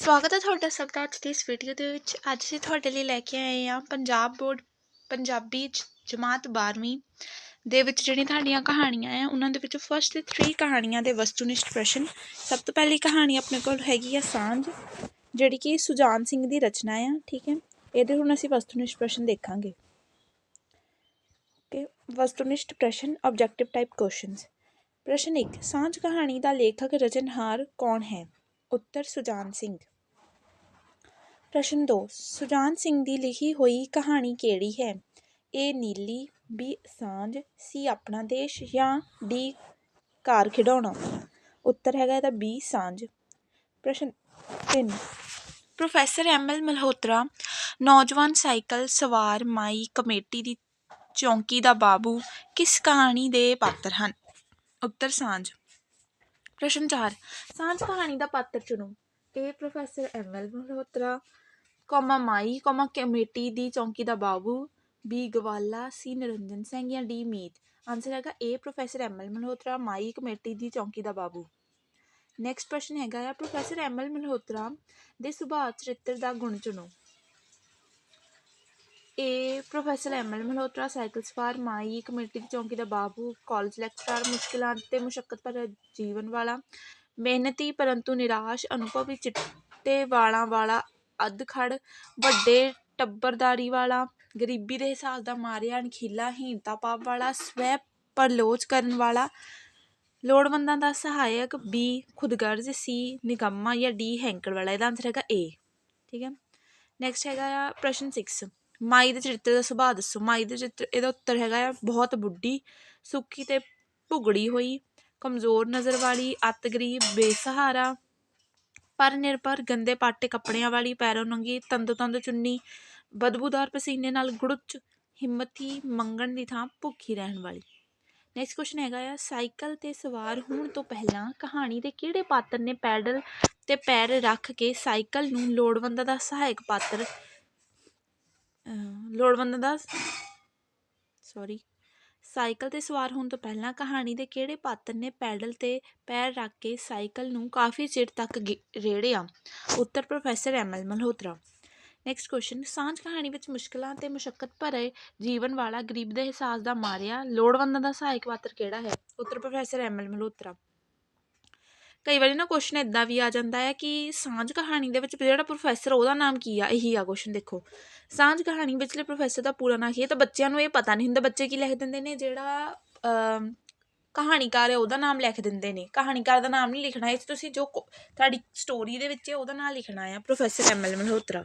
ਸਵਾਗਤ ਹੈ ਤੁਹਾਡਾ ਸਭ ਦਾ ਅੱਜ ਦੀ ਇਸ ਵੀਡੀਓ ਦੇ ਵਿੱਚ। ਅੱਜ ਅਸੀਂ ਤੁਹਾਡੇ ਲਈ ਲੈ ਕੇ ਆਏ ਹਾਂ ਪੰਜਾਬ ਬੋਰਡ ਪੰਜਾਬੀ ਜਮਾਤ 12ਵੀਂ ਦੇ ਵਿੱਚ ਜਿਹੜੀਆਂ ਤੁਹਾਡੀਆਂ ਕਹਾਣੀਆਂ ਆ, ਉਹਨਾਂ ਦੇ ਵਿੱਚ ਫਸਟ 3 ਕਹਾਣੀਆਂ ਦੇ ਵਸਤੂਨਿਸ਼ਟ ਪ੍ਰਸ਼ਨ ਸਭ ਤੋਂ ਪਹਿਲੀ ਕਹਾਣੀ ਆਪਣੇ ਕੋਲ ਹੈਗੀ ਆ ਸਾਂਝ, ਜਿਹੜੀ ਕਿ ਸੁਜਾਨ ਸਿੰਘ ਦੀ ਰਚਨਾ ਆ, ਠੀਕ ਹੈ? ਇਹਦੇ ਹੁਣ ਅਸੀਂ ਵਸਤੂਨਿਸ਼ਟ ਪ੍ਰਸ਼ਨ ਦੇਖਾਂਗੇ। ਓਕੇ ਵਸਤੂਨਿਸ਼ਟ ਪ੍ਰਸ਼ਨ ਆਬਜੈਕਟਿਵ ਟਾਈਪ ਕੁਐਸਚਨਸ ਪ੍ਰਸ਼ਨ 1 ਸਾਂਝ ਕਹਾਣੀ ਦਾ ਲੇਖਕ ਰਚਨਹਾਰ ਕੌਣ ਹੈ? ਉੱਤਰ ਸੁਜਾਨ ਸਿੰਘ। ਪ੍ਰਸ਼ਨ ਦੋ, ਸੁਜਾਨ ਸਿੰਘ ਦੀ ਲਿਖੀ ਹੋਈ ਕਹਾਣੀ ਕਿਹੜੀ ਹੈ? ਏ ਨੀਲੀ ਬੀ ਸਾਂਝ ਸੀ ਆਪਣਾ ਦੇਸ਼ ਜਾਂ ਡੀ ਕਾਰ ਖਿਡੌਣਾ? ਉੱਤਰ ਹੈਗਾ ਇਹਦਾ ਬੀ ਸਾਂਝ। ਪ੍ਰਸ਼ਨ 3 ਪ੍ਰੋਫੈਸਰ ਐਮ ਐਲ ਮਲਹੋਤਰਾ, ਨੌਜਵਾਨ ਸਾਈਕਲ ਸਵਾਰ ਮਾਈ ਕਮੇਟੀ ਦੀ ਚੌਂਕੀ ਦਾ ਬਾਬੂ ਕਿਸ ਕਹਾਣੀ ਦੇ ਪਾਤਰ ਹਨ? ਉੱਤਰ ਸਾਂਝ। ਪ੍ਰਸ਼ਨ 4 ਸਾਂਝ ਕਹਾਣੀ ਦਾ ਪਾਤਰ ਚੁਣੋ। ਇਹ professor M L Malhotra, comma ਮਾਈ, ਕੋਮਾ ਕਮੇਟੀ ਦੀ ਚੌਂਕੀ ਦਾ ਬਾਬੂ, ਬੀ ਗਵਾਲਾ, ਸੀ ਨਿਰੰਜਨ ਸਿੰਘ ਜਾਂ ਡੀ ਮੀਤ। ਆਨਸਰ ਹੈਗਾ A professor M L Malhotra, my committee ਦੀ ਚੌਂਕੀ ਦਾ ਬਾਬੂ। ਨੈਕਸਟ ਪ੍ਰਸ਼ਨ ਹੈਗਾ ਆ, ਪ੍ਰੋਫੈਸਰ ਐਮ ਐਲ ਮਲਹੋਤਰਾ ਦੇ ਸੁਭਾਅ ਚਰਿੱਤਰ ਦਾ ਗੁਣ ਚੁਣੋ। A professor M L Malhotra, cycle ਸਵਾਰ ਮਾਈ, ਕਮੇਟੀ ਦੀ ਚੌਂਕੀ ਦਾ ਬਾਬੂ ਕਾਲਜ ਲੈਕਚਰਾਰ ਮੁਸ਼ਕਿਲਾਂ ਤੇ ਮੁਸ਼ੱਕਤ ਭਰੇ ਜੀਵਨ ਵਾਲਾ, ਮਿਹਨਤੀ ਪਰੰਤੂ ਨਿਰਾਸ਼, ਅਨੁਭਵੀ ਚਿੱਟੇ ਵਾਲਾਂ ਵਾਲਾ, ਅਧਖੜ, ਵੱਡੇ ਟੱਬਰਦਾਰੀ ਵਾਲਾ, ਗਰੀਬੀ ਦੇ ਹਿਸਾਬ ਦਾ ਮਾਰਿਆ, ਅਣਖੀਲਾ ਹੀਨਤਾ ਪਾਪ ਵਾਲਾ, ਸਵੈ ਪਰਲੋਚ ਕਰਨ ਵਾਲਾ, ਲੋੜਵੰਦਾਂ ਦਾ ਸਹਾਇਕ, ਬੀ, ਖੁਦਗਰਜ਼, ਸੀ, ਨਿਗਮਾ ਜਾਂ ਡੀ ਹੈਂਕੜ ਵਾਲਾ, ਇਹਦਾ ਆਨਸਰ ਹੈਗਾ ਏ ਠੀਕ ਹੈ? ਨੈਕਸਟ ਹੈਗਾ ਆ ਪ੍ਰਸ਼ਨ 6 ਮਾਈ ਦੇ ਚਰਿੱਤਰ ਦਾ ਸੁਭਾਅ ਦੱਸੋ। ਮਾਈ ਦੇ ਚਰਿੱਤਰ, ਇਹਦਾ ਉੱਤਰ ਹੈਗਾ ਆ, ਬਹੁਤ ਬੁੱਢੀ ਸੁੱਕੀ ਤੇ ਭੁਗੜੀ ਹੋਈ, ਕਮਜ਼ੋਰ ਨਜ਼ਰ ਵਾਲੀ ਅੱਤ ਗਰੀਬ ਬੇਸਹਾਰਾ, ਪਰ ਨਿਰਭਰ, ਗੰਦੇ ਪਾਟੇ ਕੱਪੜਿਆਂ ਵਾਲੀ, ਪੈਰੋਂ ਨੰਗੀ, ਤੰਦੋ ਤੰਦ ਚੁੰਨੀ, ਬਦਬੂਦਾਰ ਪਸੀਨੇ ਨਾਲ ਗੁੜਚ, ਹਿੰਮਤੀ, ਮੰਗਣ ਦੀ ਥਾਂ ਭੁੱਖੀ ਰਹਿਣ ਵਾਲੀ। ਨੈਕਸਟ ਕੁਐਸਚਨ ਹੈਗਾ ਆ, ਸਾਈਕਲ ਤੇ ਸਵਾਰ ਹੋਣ ਤੋਂ ਪਹਿਲਾਂ ਕਹਾਣੀ ਦੇ ਕਿਹੜੇ ਪਾਤਰ ਨੇ ਪੈਡਲ ਤੇ ਪੈਰ ਰੱਖ ਕੇ ਸਾਈਕਲ ਨੂੰ ਲੋੜਵੰਦਾਂ ਦਾ ਸਹਾਇਕ ਪਾਤਰ ਲੋੜਵੰਦਾਂ ਦਾ ਸੌਰੀ ਸਾਈਕਲ ਤੇ ਸਵਾਰ ਹੋਣ ਤੋਂ ਪਹਿਲਾਂ ਕਹਾਣੀ ਦੇ ਕਿਹੜੇ ਪਾਤਰ ਨੇ ਪੈਡਲ ਤੇ ਪੈਰ ਰੱਖ ਕੇ ਸਾਈਕਲ ਨੂੰ ਕਾਫੀ ਚਿਰ ਤੱਕ ਗੇ- ਰੇੜਿਆ? ਉੱਤਰ professor M L Malhotra. Next question ਸਾਂਝ ਕਹਾਣੀ ਵਿੱਚ ਮੁਸ਼ਕਲਾਂ ਤੇ ਮੁਸ਼ੱਕਤ ਭਰੇ ਜੀਵਨ ਵਾਲਾ ਗਰੀਬ ਦੇ ਅਹਿਸਾਸ ਦਾ ਮਾਰਿਆ ਲੋੜਵੰਦਾਂ ਦਾ ਸਹਾਇਕ ਪਾਤਰ ਕਿਹੜਾ ਹੈ? ਉੱਤਰ ਪ੍ਰੋਫੈਸਰ ਐਮ ਐਲ ਮਲਹੋਤਰਾ। ਕਈ ਵਾਰੀ ਨਾ ਕੁਐਸਚਨ ਇੱਦਾਂ ਵੀ ਆ ਜਾਂਦਾ ਹੈ ਕਿ ਸਾਂਝ ਕਹਾਣੀ ਦੇ ਵਿੱਚ ਜਿਹੜਾ ਪ੍ਰੋਫੈਸਰ ਉਹਦਾ ਨਾਮ ਕੀ ਆ? ਇਹੀ ਆ ਕੁਐਸਚਨ ਦੇਖੋ। ਸਾਂਝ ਕਹਾਣੀ ਵਿਚਲੇ ਪ੍ਰੋਫੈਸਰ ਦਾ ਪੂਰਾ ਨਾਂ ਕੀ ਹੈ? ਤਾਂ ਬੱਚਿਆਂ ਨੂੰ ਇਹ ਪਤਾ ਨਹੀਂ ਹੁੰਦਾ, ਬੱਚੇ ਕੀ ਲਿਖ ਦਿੰਦੇ ਨੇ? ਜਿਹੜਾ ਕਹਾਣੀਕਾਰ ਹੈ, ਉਹਦਾ ਨਾਮ ਲਿਖ ਦਿੰਦੇ ਨੇ। ਕਹਾਣੀਕਾਰ ਦਾ ਨਾਮ ਨਹੀਂ ਲਿਖਣਾ ਇਸ 'ਚ ਤੁਸੀਂ ਜੋ ਤੁਹਾਡੀ ਸਟੋਰੀ ਦੇ ਵਿੱਚ ਉਹਦਾ ਨਾਮ ਲਿਖਣਾ ਹੈ professor M L Malhotra.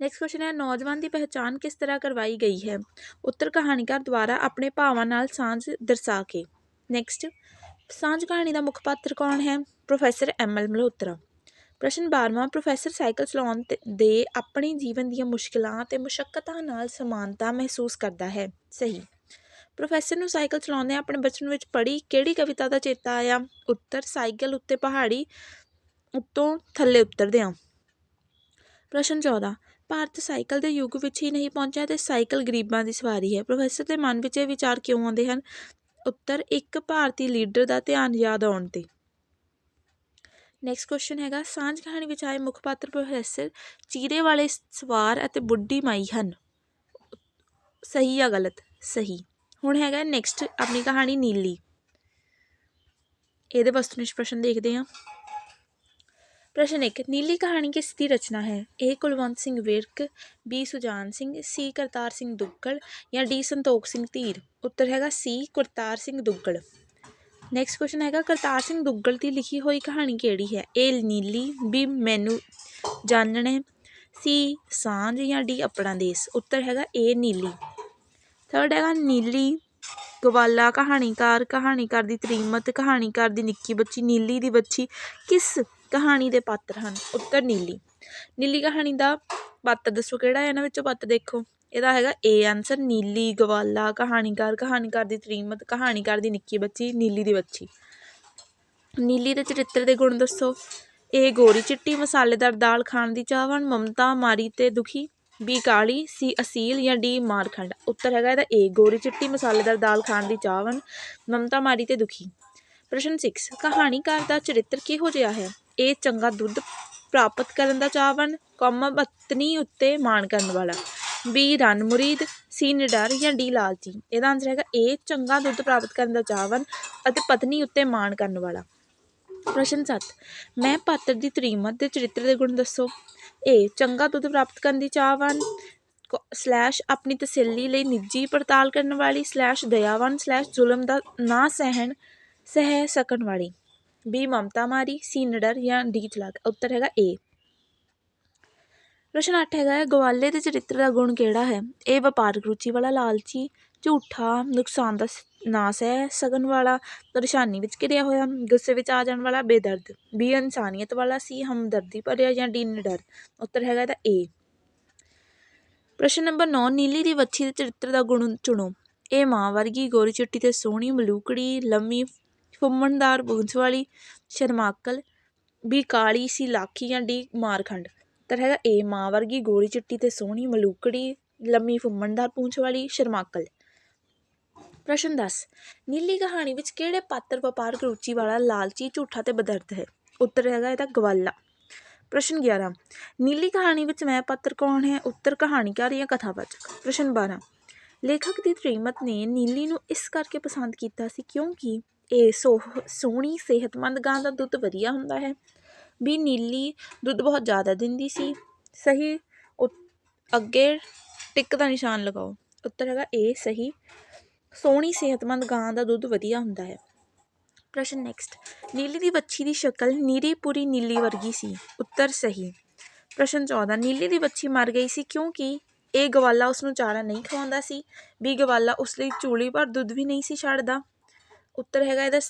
Next question ਹੈ, ਨੌਜਵਾਨ ਦੀ ਪਹਿਚਾਣ ਕਿਸ ਤਰ੍ਹਾਂ ਕਰਵਾਈ ਗਈ ਹੈ? ਉੱਤਰ ਕਹਾਣੀਕਾਰ ਦੁਆਰਾ ਆਪਣੇ ਭਾਵਾਂ ਨਾਲ ਸਾਂਝ ਦਰਸਾ ਕੇ। ਨੈਕਸਟ ਸਾਂਝ ਕਹਾਣੀ ਦਾ ਮੁੱਖ ਪਾਤਰ ਕੌਣ ਹੈ? Professor M L Malhotra. ਪ੍ਰਸ਼ਨ 12ਵਾਂ ਪ੍ਰੋਫੈਸਰ ਸਾਈਕਲ ਚਲਾਉਣ ਦੇ ਆਪਣੇ ਜੀਵਨ ਦੀਆਂ ਮੁਸ਼ਕਲਾਂ ਅਤੇ ਮੁਸ਼ੱਕਤਾਂ ਨਾਲ ਸਮਾਨਤਾ ਮਹਿਸੂਸ ਕਰਦਾ ਹੈ। ਸਹੀ। ਪ੍ਰੋਫੈਸਰ ਨੂੰ ਸਾਈਕਲ ਚਲਾਉਂਦੇ ਆਪਣੇ ਬਚਪਨ ਵਿੱਚ ਪੜ੍ਹੀ ਕਿਹੜੀ ਕਵਿਤਾ ਦਾ ਚੇਤਾ ਆਇਆ? ਉੱਤਰ, ਸਾਈਕਲ ਉੱਤੇ ਪਹਾੜੀ, ਉੱਤੋਂ ਥੱਲੇ ਉਤਰਦਿਆਂ। ਪ੍ਰਸ਼ਨ 14 ਭਾਰਤ ਸਾਈਕਲ ਦੇ ਯੁੱਗ ਵਿੱਚ ਹੀ ਨਹੀਂ ਪਹੁੰਚਿਆ ਤੇ ਸਾਈਕਲ ਗਰੀਬਾਂ ਦੀ ਸਵਾਰੀ ਹੈ। ਪ੍ਰੋਫੈਸਰ ਦੇ ਮਨ ਵਿੱਚ ਇਹ ਵਿਚਾਰ ਕਿਉਂ ਆਉਂਦੇ ਹਨ? ਉੱਤਰ ਇੱਕ ਭਾਰਤੀ ਲੀਡਰ ਦਾ ਧਿਆਨ ਯਾਦ ਆਉਣ ਤੇ। ਨੈਕਸਟ ਕੁਐਸਚਨ ਹੈਗਾ, ਸਾਂਝ ਕਹਾਣੀ ਵਿੱਚ ਆਏ ਮੁੱਖ ਪਾਤਰ ਪ੍ਰੋਫੈਸਰ ਚੀਰੇ ਵਾਲੇ ਸਵਾਰ ਅਤੇ ਬੁੱਢੀ ਮਾਈ ਹਨ। ਸਹੀ ਜਾਂ ਗਲਤ? ਸਹੀ। ਹੁਣ ਹੈਗਾ ਨੈਕਸਟ ਆਪਣੀ ਕਹਾਣੀ ਨੀਲੀ। ਇਹਦੇ ਵਸਤੂਨਿਸ਼ਟ ਪ੍ਰਸ਼ਨ ਦੇਖਦੇ ਹਾਂ। ਪ੍ਰਸ਼ਨ 1 ਨੀਲੀ ਕਹਾਣੀ ਕਿਸ ਦੀ ਰਚਨਾ ਹੈ? A Kulwant Singh Virk, B Sujan Singh, C Kartar Singh Duggal ਜਾਂ ਡੀ ਸੰਤੋਖ ਸਿੰਘ ਧੀਰ? ਉੱਤਰ ਹੈਗਾ C, Kartar Singh Duggal. Next question ਹੈਗਾ, ਕਰਤਾਰ ਸਿੰਘ ਦੁੱਗਲ ਦੀ ਲਿਖੀ ਹੋਈ ਕਹਾਣੀ ਕਿਹੜੀ ਹੈ? ਏ ਨੀਲੀ ਬੀ ਮੈਨੂੰ ਜਾਣਣੇ ਸੀ ਸਾਂਝ ਜਾਂ ਡੀ ਆਪਣਾ ਦੇਸ਼? ਉੱਤਰ ਹੈਗਾ ਏ ਨੀਲੀ। ਥਰਡ ਹੈਗਾ, ਨੀਲੀ ਗਵਾਲਾ ਕਹਾਣੀਕਾਰ ਕਹਾਣੀਕਾਰ ਦੀ ਤਰੀਮਤ, ਕਹਾਣੀਕਾਰ ਦੀ ਨਿੱਕੀ ਬੱਚੀ, ਨੀਲੀ ਦੀ ਬੱਚੀ, ਕਿਸ ਕਹਾਣੀ ਦੇ ਪਾਤਰ ਹਨ, ਉੱਤਰ ਨੀਲੀ। ਨੀਲੀ ਕਹਾਣੀ ਦਾ ਪਾਤਰ ਦੱਸੋ ਕਿਹੜਾ ਹੈ? ਇਹਨਾਂ ਵਿੱਚੋਂ ਪਾਤਰ ਦੇਖੋ। ਇਹਦਾ ਹੈਗਾ ਏ ਆਨਸਰ ਨੀਲੀ ਗਵਾਲਾ, ਕਹਾਣੀਕਾਰ ਕਹਾਣੀਕਾਰ ਦੀ ਤਰੀਮਤ, ਕਹਾਣੀਕਾਰ ਦੀ ਨਿੱਕੀ ਬੱਚੀ, ਨੀਲੀ ਦੀ ਬੱਚੀ। ਨੀਲੀ ਦੇ ਚਰਿੱਤਰ ਦੇ ਗੁਣ ਦੱਸੋ। ਇਹ ਗੋਰੀ ਚਿੱਟੀ, ਮਸਾਲੇਦਾਰ ਦਾਲ ਖਾਣ ਦੀ ਚਾਹਵਾਨ ਮਮਤਾ, ਮਾਰੀ ਤੇ ਦੁਖੀ। ਬੀ ਕਾਲੀ ਸੀ ਅਸੀਲ ਜਾਂ ਡੀ ਮਾਰਖੰਡ। ਉੱਤਰ ਹੈਗਾ ਇਹਦਾ ਏ ਗੋਰੀ ਚਿੱਟੀ, ਮਸਾਲੇਦਾਰ ਦਾਲ ਖਾਣ ਦੀ ਚਾਹਵਾਨ ਮਮਤਾ, ਮਾਰੀ ਤੇ ਦੁਖੀ। ਪ੍ਰਸ਼ਨ 6 ਕਹਾਣੀਕਾਰ ਦਾ ਚਰਿੱਤਰ ਕਿਹੋ ਜਿਹਾ ਹੈ? ਇਹ ਚੰਗਾ ਦੁੱਧ ਪ੍ਰਾਪਤ ਕਰਨ ਦਾ ਚਾਹਵਾਨ ਕੌਮਾ ਪਤਨੀ ਉੱਤੇ ਮਾਣ ਕਰਨ ਵਾਲਾ। ਬੀ. ਰਣਮੁਰੀਦ, ਸੀ. ਨਿਡਰ ਜਾਂ ਡੀ. ਲਾਲਚੀ। ਇਹਦਾ ਆਨਸਰ ਹੈਗਾ ਏ ਚੰਗਾ ਦੁੱਧ ਪ੍ਰਾਪਤ ਕਰਨ ਦਾ ਚਾਹਵਾਨ ਅਤੇ ਪਤਨੀ ਉੱਤੇ ਮਾਣ ਕਰਨ ਵਾਲਾ। ਪ੍ਰਸ਼ਨ 7 ਮੈਂ ਪਾਤਰ ਦੀ ਤਰੀਮਤ ਦੇ ਚਰਿੱਤਰ ਦੇ ਗੁਣ ਦੱਸੋ। ਏ. ਚੰਗਾ ਦੁੱਧ ਪ੍ਰਾਪਤ ਕਰਨ ਦੀ ਚਾਹਵਾਨ ਸਲੈਸ਼ ਆਪਣੀ ਤਸੱਲੀ ਲਈ ਨਿੱਜੀ ਪੜਤਾਲ ਕਰਨ ਵਾਲੀ, ਸਲੈਸ਼ ਦਇਆਵਾਨ ਸਲੈਸ਼ ਜ਼ੁਲਮ ਦਾ ਨਾ ਸਹਿਣ, ਸਹਿ ਸਕਣ ਵਾਲੀ। ਬੀ ਮਮਤਾ ਮਾਰੀ ਸੀ ਨਿਡਰ ਜਾਂ ਡੀ ਚਲਾਕ ਉੱਤਰ ਹੈਗਾ ਏ ਪ੍ਰਸ਼ਨ 8 ਹੈਗਾ ਹੈ, ਗਵਾਲੇ ਦੇ ਚਰਿੱਤਰ ਦਾ ਗੁਣ ਕਿਹੜਾ ਹੈ? ਇਹ ਵਪਾਰਕ ਰੁਚੀ ਵਾਲਾ ਲਾਲਚੀ ਝੂਠਾ ਨੁਕਸਾਨ ਦਾ ਸ- ਨਾ ਸਹਿ ਸਕਣ ਵਾਲਾ ਪਰੇਸ਼ਾਨੀ ਵਿੱਚ ਘਿਰਿਆ ਹੋਇਆ ਗੁੱਸੇ ਵਿੱਚ ਆ ਜਾਣ ਵਾਲਾ ਬੇਦਰਦ। ਬੀ ਇਨਸਾਨੀਅਤ ਵਾਲਾ ਸੀ ਹਮਦਰਦੀ ਭਰਿਆ ਜਾਂ ਡੀ ਨਿਡਰ। ਉੱਤਰ ਹੈਗਾ ਇਹਦਾ ਏ ਪ੍ਰਸ਼ਨ ਨੰਬਰ 9 ਨੀਲੀ ਦੀ ਵੱਛੀ ਦੇ ਚਰਿੱਤਰ ਦਾ ਗੁਣ ਚੁਣੋ। ਇਹ ਮਾਂ ਵਰਗੀ ਗੋਰੀ ਚਿੱਟੀ ਤੇ ਸੋਹਣੀ ਮਲੂਕੜੀ ਲੰਮੀ ਫੁੰਮਣਦਾਰ ਪੂੰਛ ਵਾਲੀ ਸ਼ਰਮਾਕਲ ਵੀ ਕਾਲੀ ਸੀ, ਲਾਖੀ ਜਾਂ ਡੀ ਮਾਰਖੰਡ। ਉੱਤਰ ਹੈਗਾ ਏ, ਮਾਂ ਵਰਗੀ ਗੋਰੀ ਚਿੱਟੀ ਤੇ ਸੋਹਣੀ ਮਲੂਕੜੀ, ਲੰਮੀ ਫੁੰਮਣਦਾਰ ਪੂੰਛ ਵਾਲੀ ਸ਼ਰਮਾਕਲ ਪ੍ਰਸ਼ਨ 10 ਨੀਲੀ ਕਹਾਣੀ ਵਿੱਚ ਕਿਹੜੇ ਪਾਤਰ ਵਪਾਰਕ ਰੁਚੀ ਵਾਲਾ ਲਾਲਚੀ, ਝੂਠਾ ਤੇ ਬਦਰਦ ਹੈ? ਉੱਤਰ ਹੈਗਾ ਇਹਦਾ ਗਵਾਲਾ। ਪ੍ਰਸ਼ਨ 11 ਨੀਲੀ ਕਹਾਣੀ ਵਿੱਚ ਮੈਂ ਪਾਤਰ ਕੌਣ ਹੈ? ਉੱਤਰ ਕਹਾਣੀਕਾਰ ਜਾਂ ਕਥਾਵਾਚਕ? ਪ੍ਰਸ਼ਨ 12 ਲੇਖਕ ਦੀ ਤ੍ਰੀਮਤ ਨੇ ਨੀਲੀ ਨੂੰ ਇਸ ਕਰਕੇ ਪਸੰਦ ਕੀਤਾ ਸੀ ਕਿਉਂਕਿ ਇਹ ਸੋਹ, ਸੋਹਣੀ, ਸਿਹਤਮੰਦ ਗਾਂ ਦਾ ਦੁੱਧ ਵਧੀਆ ਹੁੰਦਾ ਹੈ। ਵੀ ਨੀਲੀ ਦੁੱਧ ਬਹੁਤ ਜ਼ਿਆਦਾ ਦਿੰਦੀ ਸੀ। ਸਹੀ ਉ- ਅੱਗੇ ਟਿਕ ਦਾ ਨਿਸ਼ਾਨ ਲਗਾਓ। ਉੱਤਰ ਹੈਗਾ ਏ, ਸਹੀ, ਸੋਹਣੀ, ਸਿਹਤਮੰਦ ਗਾਂ ਦਾ ਦੁੱਧ ਵਧੀਆ ਹੁੰਦਾ ਹੈ। ਪ੍ਰਸ਼ਨ ਨੈਕਸਟ ਨੀਲੀ ਦੀ ਵੱਛੀ ਦੀ ਸ਼ਕਲ ਨੀਰੀ ਪੂਰੀ ਨੀਲੀ ਵਰਗੀ ਸੀ। ਉੱਤਰ ਸਹੀ। ਪ੍ਰਸ਼ਨ 14 ਨੀਲੀ ਦੀ ਵੱਛੀ ਮਰ ਗਈ ਸੀ ਕਿਉਂਕਿ ਇਹ ਗਵਾਲਾ ਉਸ ਨੂੰ ਚਾਰਾ ਨਹੀਂ ਖਵਾਉਂਦਾ ਸੀ। ਵੀ ਗਵਾਲਾ ਉਸ ਲਈ ਚੂਲੀ ਭਰ ਦੁੱਧ ਵੀ ਨਹੀਂ ਸੀ ਛੱਡਦਾ। ਉੱਤਰ ਹੈਗਾ, ਇਹਦਾ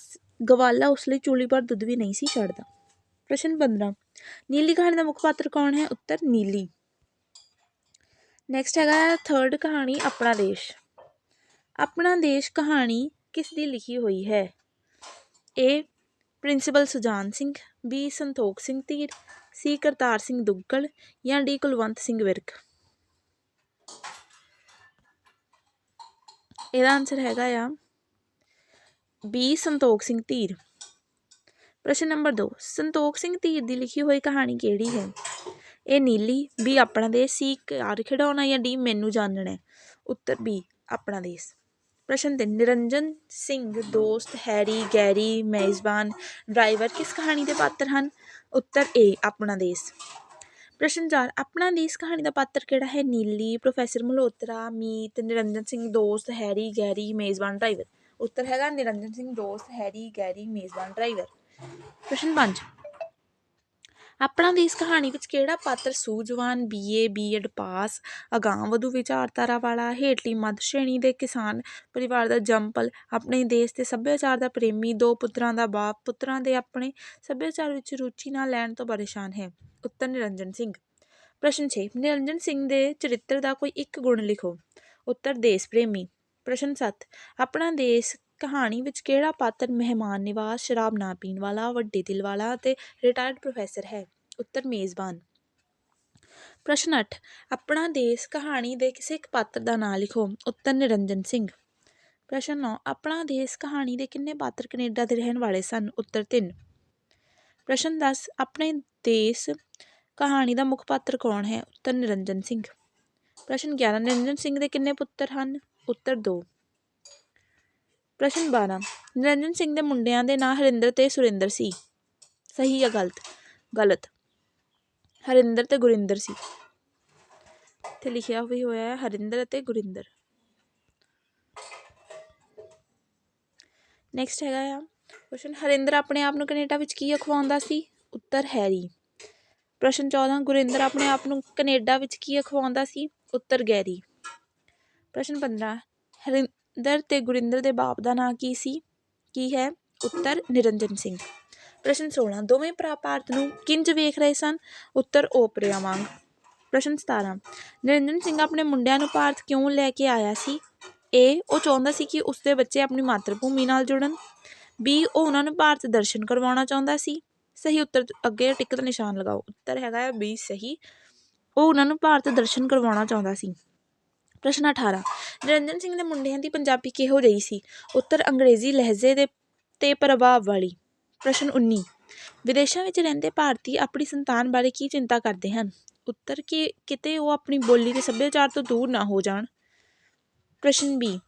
ਗਵਾਲਾ ਉਸ ਲਈ ਚੂਲੀ ਭਰ ਦੁੱਧ ਵੀ ਨਹੀਂ ਸੀ ਛੱਡਦਾ। ਪ੍ਰਸ਼ਨ 15 ਨੀਲੀ ਕਹਾਣੀ ਦਾ ਮੁੱਖ ਪਾਤਰ ਕੌਣ ਹੈ? ਉੱਤਰ ਨੀਲੀ। ਨੈਕਸਟ ਹੈਗਾ ਥਰਡ ਕਹਾਣੀ, ਆਪਣਾ ਦੇਸ਼। ਆਪਣਾ ਦੇਸ਼ ਕਹਾਣੀ ਕਿਸ ਦੀ ਲਿਖੀ ਹੋਈ ਹੈ? A principal Sujan Singh B Santokh Singh Dhir C Kartar Singh Duggal, ਜਾਂ ਡੀ ਕੁਲਵੰਤ ਸਿੰਘ ਵਿਰਕ? ਇਹਦਾ ਆਨਸਰ ਹੈਗਾ ਆ ਬੀ ਸੰਤੋਖ ਸਿੰਘ ਧੀਰ। ਪ੍ਰਸ਼ਨ ਨੰਬਰ 2 ਸੰਤੋਖ ਸਿੰਘ ਧੀਰ ਦੀ ਲਿਖੀ ਹੋਈ ਕਹਾਣੀ ਕਿਹੜੀ ਹੈ? ਇਹ ਨੀਲੀ, ਬੀ ਆਪਣਾ ਦੇਸ਼, ਸੀ ਕਾਰ ਖਿਡੌਣਾ ਜਾਂ ਡੀ ਮੈਨੂੰ ਜਾਣਨਾ ਉੱਤਰ ਬੀ ਆਪਣਾ ਦੇਸ਼। ਪ੍ਰਸ਼ਨ 3 ਨਿਰੰਜਨ ਸਿੰਘ ਦੋਸਤ, ਹੈਰੀ, ਗੈਰੀ, ਮੇਜ਼ਬਾਨ, ਡਰਾਈਵਰ ਕਿਸ ਕਹਾਣੀ ਦੇ ਪਾਤਰ ਹਨ? ਉੱਤਰ ਏ, ਆਪਣਾ ਦੇਸ਼। ਪ੍ਰਸ਼ਨ 4 ਆਪਣਾ ਦੇਸ਼ ਕਹਾਣੀ ਦਾ ਪਾਤਰ ਕਿਹੜਾ ਹੈ? ਨੀਲੀ, ਪ੍ਰੋਫੈਸਰ ਮਲਹੋਤਰਾ, ਮੀਤ, ਨਿਰੰਜਨ ਸਿੰਘ ਦੋਸਤ, ਹੈਰੀ, ਗੈਰੀ, ਮੇਜ਼ਬਾਨ, ਡਰਾਈਵਰ। ਉੱਤਰ ਹੈਗਾ ਨਿਰੰਜਨ ਸਿੰਘ ਦੋਸਤ ਹੈਰੀ, ਗੈਰੀ, ਮੇਜ਼ਬਾਨ, ਡਰਾਈਵਰ। ਪ੍ਰਸ਼ਨ 5 ਆਪਣਾ ਦੇਸ਼ ਕਹਾਣੀ ਵਿੱਚ ਕਿਹੜਾ ਪਾਤਰ ਸੂਝਵਾਨ ਬੀਏ ਬੀਐਡ ਪਾਸ? ਅਗਾਂਹਵਧੂ ਵਿਚਾਰਧਾਰਾ ਵਾਲਾ, ਹੇਠਲੀ ਮੱਧ ਸ਼੍ਰੇਣੀ ਦੇ ਕਿਸਾਨ ਪਰਿਵਾਰ ਦਾ ਜੰਪਲ ਆਪਣੇ ਦੇਸ਼ ਤੇ ਸੱਭਿਆਚਾਰ ਦਾ ਪ੍ਰੇਮੀ, ਦੋ ਪੁੱਤਰਾਂ ਦਾ ਬਾਪ, ਪੁੱਤਰਾਂ ਦੇ ਆਪਣੇ ਸੱਭਿਆਚਾਰ ਵਿੱਚ ਰੁਚੀ ਨਾ ਲੈਣ ਤੋਂ ਪਰੇਸ਼ਾਨ ਹੈ। ਉੱਤਰ ਨਿਰੰਜਨ ਸਿੰਘ। ਪ੍ਰਸ਼ਨ 6 ਨਿਰੰਜਨ ਸਿੰਘ ਦੇ ਚਰਿੱਤਰ ਦਾ ਕੋਈ ਇੱਕ ਗੁਣ ਲਿਖੋ। ਉੱਤਰ ਦੇਸ਼ ਪ੍ਰੇਮੀ। ਪ੍ਰਸ਼ਨ ਸੱਤ, ਆਪਣਾ ਦੇਸ਼, ਕਹਾਣੀ ਵਿੱਚ ਕਿਹੜਾ ਪਾਤਰ ਮਹਿਮਾਨ ਨਿਵਾਸ, ਸ਼ਰਾਬ ਨਾ ਪੀਣ ਵਾਲਾ, ਵੱਡੇ ਦਿਲ ਵਾਲਾ ਅਤੇ ਰਿਟਾਇਰਡ ਪ੍ਰੋਫੈਸਰ ਹੈ? ਉੱਤਰ ਮੇਜ਼ਬਾਨ। ਪ੍ਰਸ਼ਨ 8 ਆਪਣਾ ਦੇਸ਼, ਕਹਾਣੀ ਦੇ ਕਿਸੇ ਇੱਕ ਪਾਤਰ ਦਾ ਨਾਂ ਲਿਖੋ। ਉੱਤਰ ਨਿਰੰਜਨ ਸਿੰਘ। ਪ੍ਰਸ਼ਨ 9 ਆਪਣਾ ਦੇਸ਼, ਕਹਾਣੀ ਦੇ ਕਿੰਨੇ ਪਾਤਰ ਕੈਨੇਡਾ ਦੇ ਰਹਿਣ ਵਾਲੇ ਸਨ? ਉੱਤਰ 3 ਪ੍ਰਸ਼ਨ 10 ਆਪਣੇ ਦੇਸ਼, ਕਹਾਣੀ ਦਾ ਮੁੱਖ ਪਾਤਰ ਕੌਣ ਹੈ? ਉੱਤਰ ਨਿਰੰਜਨ ਸਿੰਘ। ਪ੍ਰਸ਼ਨ 11 ਨਿਰੰਜਨ ਸਿੰਘ ਦੇ ਕਿੰਨੇ ਪੁੱਤਰ ਹਨ? ਉੱਤਰ 2 ਪ੍ਰਸ਼ਨ 12 ਨਿਰੰਜਨ ਸਿੰਘ ਦੇ ਮੁੰਡਿਆਂ ਦੇ ਨਾਂ ਹਰਿੰਦਰ ਅਤੇ ਸੁਰਿੰਦਰ ਸੀ। ਸਹੀ ਜਾਂ ਗਲਤ? ਗਲਤ। ਹਰਿੰਦਰ ਅਤੇ ਗੁਰਿੰਦਰ ਸੀ। ਇੱਥੇ ਲਿਖਿਆ ਵੀ ਹੋਇਆ ਹੈ ਹਰਿੰਦਰ ਅਤੇ ਗੁਰਿੰਦਰ। ਨੈਕਸਟ ਹੈਗਾ ਆ। ਕੁਐਸਚਨ ਹਰਿੰਦਰ ਆਪਣੇ ਆਪ ਨੂੰ ਕੈਨੇਡਾ ਵਿੱਚ ਕੀ ਅਖਵਾਉਂਦਾ ਸੀ? ਉੱਤਰ ਹੈਰੀ। ਪ੍ਰਸ਼ਨ 14 ਗੁਰਿੰਦਰ ਆਪਣੇ ਆਪ ਨੂੰ ਕੈਨੇਡਾ ਵਿੱਚ ਕੀ ਅਖਵਾਉਂਦਾ ਸੀ? ਉੱਤਰ ਗੈਰੀ। ਪ੍ਰਸ਼ਨ 15 ਹਰਿੰਦਰ ਅਤੇ ਗੁਰਿੰਦਰ ਦੇ ਬਾਪ ਦਾ ਨਾਂ ਕੀ ਸੀ? ਕੀ ਹੈ? ਉੱਤਰ, ਨਿਰੰਜਨ ਸਿੰਘ। ਪ੍ਰਸ਼ਨ 16 ਦੋਵੇਂ ਭਰਾ ਭਾਰਤ ਨੂੰ ਕਿੰਜ ਵੇਖ ਰਹੇ ਸਨ? ਉੱਤਰ ਓਪਰਿਆਂ ਵਾਂਗ। ਪ੍ਰਸ਼ਨ 17 ਨਿਰੰਜਨ ਸਿੰਘ ਆਪਣੇ ਮੁੰਡਿਆਂ ਨੂੰ ਭਾਰਤ ਕਿਉਂ ਲੈ ਕੇ ਆਇਆ ਸੀ? ਏ, ਉਹ ਚਾਹੁੰਦਾ ਸੀ ਕਿ ਉਸਦੇ ਬੱਚੇ ਆਪਣੀ ਮਾਤਰ ਭੂਮੀ ਨਾਲ ਜੁੜਨ। ਬੀ, ਉਹ ਉਹਨਾਂ ਨੂੰ ਭਾਰਤ ਦਰਸ਼ਨ ਕਰਵਾਉਣਾ ਚਾਹੁੰਦਾ ਸੀ? ਸਹੀ ਉੱਤਰ ਅੱਗੇ ਟਿਕ ਦਾ ਨਿਸ਼ਾਨ ਲਗਾਓ। ਉੱਤਰ ਹੈਗਾ ਹੈ ਬੀ, ਸਹੀ। ਉਹ ਉਹਨਾਂ ਨੂੰ ਭਾਰਤ ਦਰਸ਼ਨ ਕਰਵਾਉਣਾ ਚਾਹੁੰਦਾ ਸੀ। ਪ੍ਰਸ਼ਨ 18 ਨਿਰੰਜਨ ਸਿੰਘ ਦੇ ਮੁੰਡਿਆਂ ਦੀ ਪੰਜਾਬੀ ਕਿਹੋ ਜਿਹੀ ਸੀ? ਉੱਤਰ ਅੰਗਰੇਜ਼ੀ ਲਹਿਜੇ ਦੇ ਤੇ ਪ੍ਰਭਾਵ ਵਾਲੀ। ਪ੍ਰਸ਼ਨ 19 ਵਿਦੇਸ਼ਾਂ ਵਿੱਚ ਰਹਿੰਦੇ ਭਾਰਤੀ ਆਪਣੀ ਸੰਤਾਨ ਬਾਰੇ ਕੀ ਚਿੰਤਾ ਕਰਦੇ ਹਨ? ਉੱਤਰ ਕਿ ਕਿਤੇ ਉਹ ਆਪਣੀ ਬੋਲੀ ਤੇ ਸੱਭਿਆਚਾਰ ਤੋਂ ਦੂਰ ਨਾ ਹੋ ਜਾਣ। ਪ੍ਰਸ਼ਨ ਬੀ,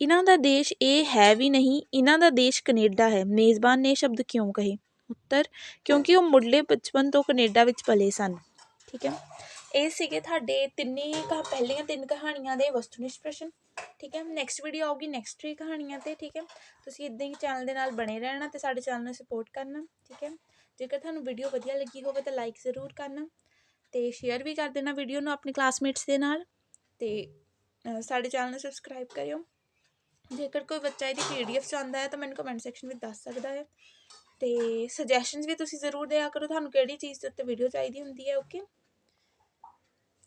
ਇਹਨਾਂ ਦਾ ਦੇਸ਼ ਇਹ ਹੈ ਵੀ ਨਹੀਂ, ਇਹਨਾਂ ਦਾ ਦੇਸ਼ ਕੈਨੇਡਾ ਹੈ। ਮੇਜ਼ਬਾਨ ਨੇ ਸ਼ਬਦ ਕਿਉਂ ਕਹੇ? ਉੱਤਰ, ਕਿਉਂਕਿ ਉਹ ਮੁੱਢਲੇ ਬਚਪਨ ਤੋਂ ਕੈਨੇਡਾ ਵਿੱਚ ਪਲੇ ਸਨ। ਠੀਕ ਹੈ। ਇਹ ਸੀਗੇ ਤੁਹਾਡੇ ਤਿੰਨੇ ਕਹਾ, ਪਹਿਲੀਆਂ ਤਿੰਨ ਕਹਾਣੀਆਂ ਦੇ ਵਸਤੂਨਿਸ਼ਟ ਪ੍ਰਸ਼ਨ ਠੀਕ ਹੈ? ਨੈਕਸਟ ਵੀਡੀਓ ਆਊਗੀ ਨੈਕਸਟ ਥਰੀ ਕਹਾਣੀਆਂ ਤੇ, ਠੀਕ ਹੈ? ਤੁਸੀਂ ਇਦਾਂ ਹੀ ਚੈਨਲ ਦੇ ਨਾਲ ਬਣੇ ਰਹਿਣਾ ਤੇ ਸਾਡੇ ਚੈਨਲ ਨੂੰ ਸਪੋਰਟ ਕਰਨਾ, ਠੀਕ ਹੈ? ਜੇਕਰ ਤੁਹਾਨੂੰ ਵੀਡੀਓ ਵਧੀਆ ਲੱਗੀ ਹੋਵੇ ਤਾਂ ਲਾਈਕ ਜ਼ਰੂਰ ਕਰਨਾ ਤੇ ਸ਼ੇਅਰ ਵੀ ਕਰ ਦੇਣਾ ਵੀਡੀਓ ਨੂੰ ਆਪਣੇ ਕਲਾਸਮੇਟਸ ਦੇ ਨਾਲ ਤੇ ਸਾਡੇ ਚੈਨਲ ਨੂੰ ਸਬਸਕ੍ਰਾਈਬ ਕਰਿਓ। ਜੇਕਰ ਕੋਈ ਬੱਚਾ ਇਹਦੀ ਪੀਡੀਐਫ ਚਾਹੁੰਦਾ ਹੈ ਤਾਂ ਮੈਨੂੰ ਕਮੈਂਟ ਸੈਕਸ਼ਨ ਵਿੱਚ ਦੱਸ ਸਕਦਾ ਹੈ ਤੇ ਸੁਜੈਸ਼ਨਸ ਵੀ ਤੁਸੀਂ ਜ਼ਰੂਰ ਦਿਆ ਕਰੋ। ਤੁਹਾਨੂੰ ਕਿਹੜੀ ਚੀਜ਼ ਦੇ ਉੱਤੇ ਵੀਡੀਓ ਚਾਹੀਦੀ ਹੁੰਦੀ ਹੈ okay